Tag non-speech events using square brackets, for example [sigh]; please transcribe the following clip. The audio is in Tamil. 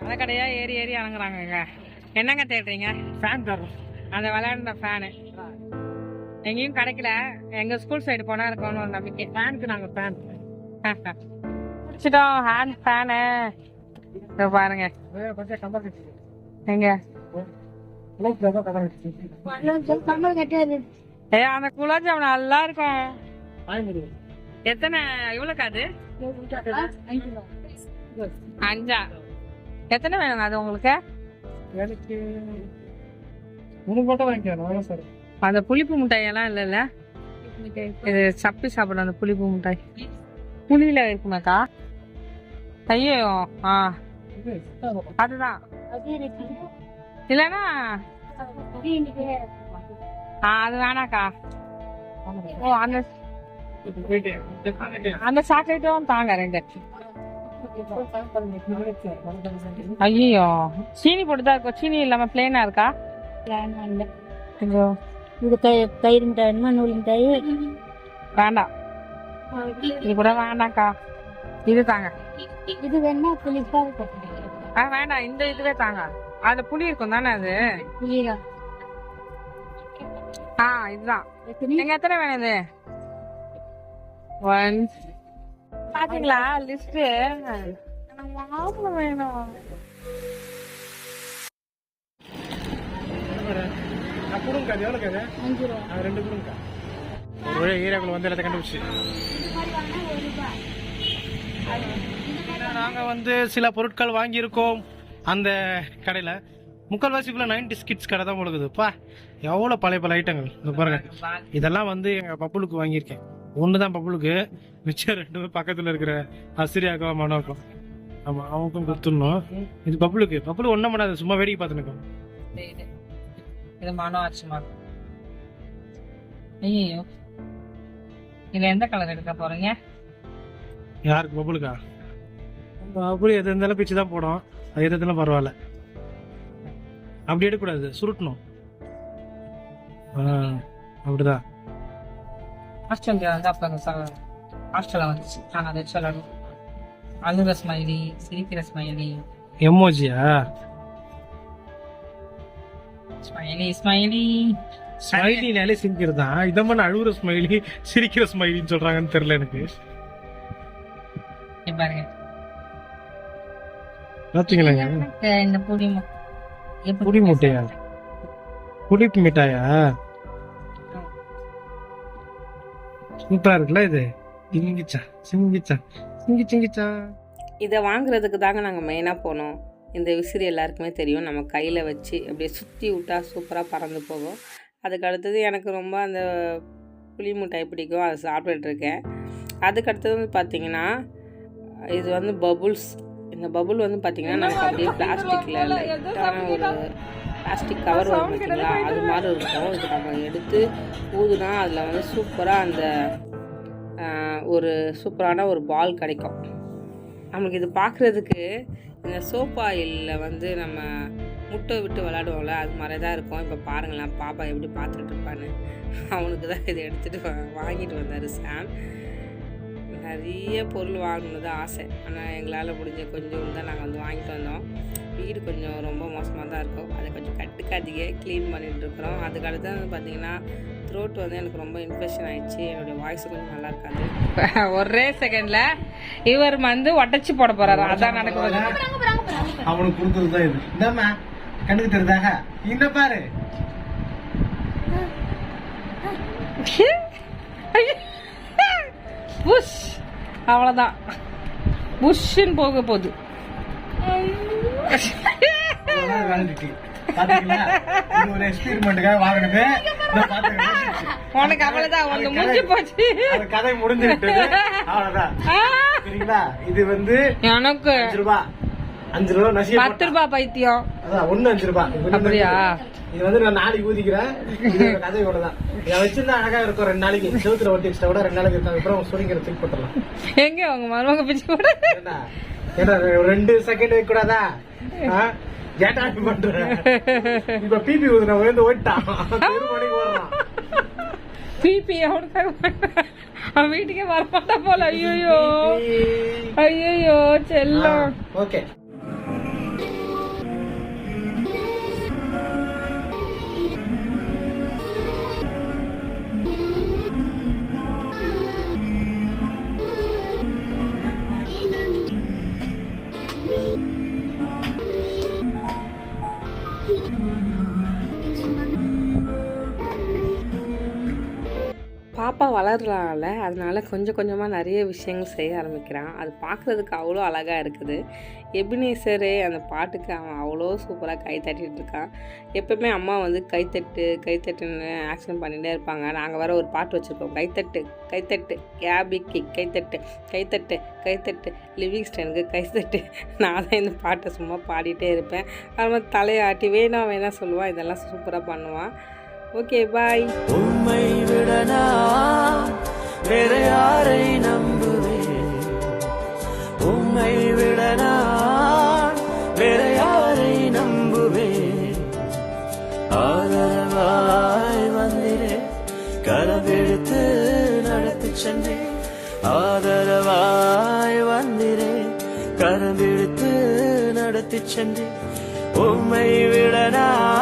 கடை கடையா ஏறி ஏறி இறங்குறாங்கங்க. என்னங்க தேடுறீங்க? ஃபேன் தரோம் அந்த விளையாடுற ஃபேனு எங்கேயும் கிடைக்கல. எங்க ஸ்கூல் சைடு போனா இருக்கணும் ஒரு நம்பிக்கை. ஃபேனுக்கு நாங்கள் ஃபேன் பிடிச்சிட்டோம். ஹேண்ட் ஃபேனு இதோ பாருங்க. எங்க? ஏ அந்த குலாப் ஜாமுன் நல்லா இருக்கும். எத்தனை? இவ்வளோக்கு அது? அஞ்சா? எத்தனை வேணுங்க அது உங்களுக்கு? எனக்கு மூணு வாங்கிக்கணும் அவ்வளோ சார். அந்த புளிப்பு மிட்டாயெல்லாம் இல்லைல்ல? இது சப்பி சாப்பிடும் அந்த புளிப்பு மிட்டாய். புளியில இருக்குமாக்கா? ஐயோ ஆ. அதுதான். இல்லைன்னா? ஆ அது வேணாக்கா. ஓ அந்த அந்த சாக்லேட்டும் தாங்க ரெண்டு. ஐயோ சீனி போட்டுதான் இருக்கும். சீனி இல்லாம பிளேனா இருக்கா? கொஞ்சம் இது த- தயிர் மிட்டாய் வேணுமா நூல் மிட்டாய். வேண்டாம். இது கூட வேண்டாம்க்கா. இது தாங்க. இது வேணா புளிப்பா ஆ வேண்டாம். இந்த இதுவே தாங்க. அதுல புளி இருக்கும் தானே அது? புளியா ஆ இதுதான். நீங்க எத்தனை வேணும் இது? ஒன் பாத்தீங்களா? லிஸ்ட் வேணும் அது எவ்வளோ அது அஞ்சு ரூபா அது ஒரு வழி வந்து எல்லாத்தையும் கண்டுபிடிச்சு. நாங்கள் வந்து சில பொருட்கள் வாங்கியிருக்கோம் அந்த கடையில். முக்கால்வாசிக்குள்ள நைன்டிஸ் கிட்ஸ் கடை தான் முழுகுதுப்பா எவ்வளோ பழைய பல ஐட்டங்கள் இந்த பாருங்க. இதெல்லாம் வந்து எங்கள் பப்புளுக்கு வாங்கியிருக்கேன். ஒன்று தான் பப்புளுக்கு மிச்சம் ரெண்டுமே பக்கத்தில் இருக்கிற அசிரியாக்கும் மனோக்கும். ஆமாம் அவனுக்கும் கொடுத்துடணும். இது பப்புளுக்கு பப்புளு ஒன்றும் பண்ணாது. சும்மா வேடிக்கை பார்த்துருக்கோம் இது மனம் ஆச்சுமா ஐயோ இதுல எந்த கலர் எடுக்க போறீங்க? யாருக்கு பப்புளுக்கா பப்புளு எது இருந்தாலும் பிச்சு தான் போடும். அது எது இருந்தாலும் பரவாயில்ல. அப்படி எடுக்கக்கூடாது. சுருட்டணும். அப்படிதான். ஆஸ்திரேலியா வந்து அப்ப ஹாஸ்டல்ல வந்துச்சு நாங்க அதை சொல்லணும் அழுகிற ஸ்மைலி சிரிக்கிற ஸ்மைலி எமோஜியா ஸ்மைலி ஸ்மைலி ஸ்மைலினாலே சிரிக்கிறது? தான் இதை பண்ண அழுகுற ஸ்மைலி சிரிக்கிற ஸ்மைலின்னு சொல்றாங்கன்னு தெரியல எனக்கு. பாருங்க. பாத்தீங்களாங்க எனக்கு இந்த புடி புடி முட்டையா? புளிப்பு மிட்டாயா? சூப்பரா இருக்குல்ல இது? சிங்கிச்சா சிங்கிச்சா சிங்கி சிங்கிச்சா. இதை வாங்குறதுக்கு தாங்க நாங்கள் மெயினாக போனோம். இந்த விசிறி எல்லாருக்குமே தெரியும். நம்ம கையில் வச்சு அப்படியே சுற்றி விட்டா சூப்பராக பறந்து போகும். அதுக்கு அடுத்தது எனக்கு ரொம்ப அந்த புளி மிட்டாய் பிடிக்கும். அதை சாப்பிட்டுட்ருக்கேன் அதுக்கு அடுத்தது வந்து பார்த்தீங்கன்னா இது வந்து பபுள்ஸ் இந்த பபுள் வந்து பார்த்தீங்கன்னா நமக்கு அப்படியே பிளாஸ்டிக்கில் லைட்டான ஒரு பிளாஸ்டிக் கவர் வரும் பார்த்தீங்களா அது மாதிரி இருக்கும் இது நம்ம எடுத்து ஊதுனா அதில் வந்து சூப்பராக அந்த ஒரு சூப்பரான ஒரு பால் கிடைக்கும். நம்மளுக்கு இது பார்க்குறதுக்கு இந்த சோப் ஆயிலில் வந்து நம்ம முட்டை விட்டு விளாடுவோம்ல அது மாதிரி தான் இருக்கும். இப்போ பாருங்களேன் பாப்பா எப்படி பார்த்துட்டு இருப்பான்னு. அவனுக்கு தான் இதை எடுத்துகிட்டு வாங்கிட்டு வந்தார் சாம் நிறைய பொருள் வாங்கினது ஆசை. ஆனால் எங்களால் முடிஞ்ச கொஞ்சம் தான் நாங்கள் வந்து வாங்கிட்டு வந்தோம். வீடு கொஞ்சம் ரொம்ப மோசமாக தான் இருக்கும். அதை கொஞ்சம் கட்டுக்காதீங்க. க்ளீன் பண்ணிட்டு இருக்கிறோம். அதுக்கு அடுத்து வந்து பார்த்தீங்கன்னா த்ரோட் வந்து எனக்கு ரொம்ப இன்ஃபெக்ஷன் ஆயிடுச்சு. என்னுடைய வாய்ஸ் கொஞ்சம் நல்லா இருக்காது. [laughs] ஒரே செகண்ட்ல இவர் வந்து உடச்சி போட போறாரு. அதான் நடக்குது அவனுக்கு கொடுத்தது தான் இது. இந்தாம்மா கண்ணுக்கு தெரியுதாக? இந்த பாரு. [laughs] புஷ். அவ்வளவுதான். புஷ்ன்னு போக போகுது. ஒரு எக்ஸ்பெரிமெண்ட்டுக்காக வாங்கினது இதை பாத்துக்கங்க. உனக்கு அவ்வளவுதான் அது உனக்கு கதை- முடிஞ்சு போச்சு கதை முடிஞ்சு விட்டது அவ்வளவுதான். ஆ, சரிங்களா? இது வந்து எனக்கு அஞ்சு ரூபா. அஞ்சு ரூபா நசிய பத்து ரூபாய் பைத்தியம். அதான் ஒண்ணு அஞ்சு ரூபா. அப்படியா? இது வந்து நான் நாளைக்கு ஊதிக்கிறேன். கதை இவ்வளவுதான். இதை வச்சிருந்தா அழகா இருக்கும் ரெண்டு நாளைக்கு. செவுத்துல ஒட்டி வச்சுட்டா கூட ரெண்டு நாளைக்கு அப்புறம் சுருங்கிற தூக்கி போட்டுடலாம். எங்க உங்க மருமக பிச்சு கூட ஒரு ரெண்டு செகண்ட் வைக்க கூடாதா ஆ? ஏன்டா இப்படி பண்ற இப்ப பிபி ஊதுன விழுந்து ஓட்டான் மணிக்கு பிபி அவனுக்காக அவன் வீட்டுக்கே வரமாட்டான் போல. ஐயோ ஐயோ செல்லம். ஓகே. பாப்பா வளர்றால அதனால் கொஞ்சம் கொஞ்சமாக நிறைய விஷயங்கள் செய்ய ஆரம்பிக்கிறான். அது பார்க்குறதுக்கு அவ்வளோ அழகாக இருக்குது. எபினேசரே அந்த பாட்டுக்கு அவன் அவ்வளோ சூப்பராக கை தட்டிகிட்டு இருக்கான். எப்பவுமே அம்மா வந்து கைத்தட்டு கைத்தட்டுன்னு ஆக்ஷன் பண்ணிகிட்டே இருப்பாங்க. நாங்கள் வர ஒரு பாட்டு வச்சுருக்கோம். கைத்தட்டு கைத்தட்டு கேபிக்கு கைத்தட்டு கைத்தட்டு கைத்தட்டு லிவிங்ஸ்டனுக்கு கைத்தட்டு நான் தான் இந்த பாட்டை சும்மா பாடிட்டே இருப்பேன். அவன் தலையாட்டி வேணாம் வேணாம் சொல்லுவான் இதெல்லாம் சூப்பராக பண்ணுவான் ஓகே பாய் உண்மை விடனா வேற யாரை நம்புவேன்? உண்மை விடனா வேற யாரை நம்புவேன்? ஆதரவாய் வந்திரே கரவெடுத்து நடத்தி சென்றேன். ஆதரவாய் வந்திரே கரவெடுத்து நடத்தி சென்றேன். உம்மை விட நான்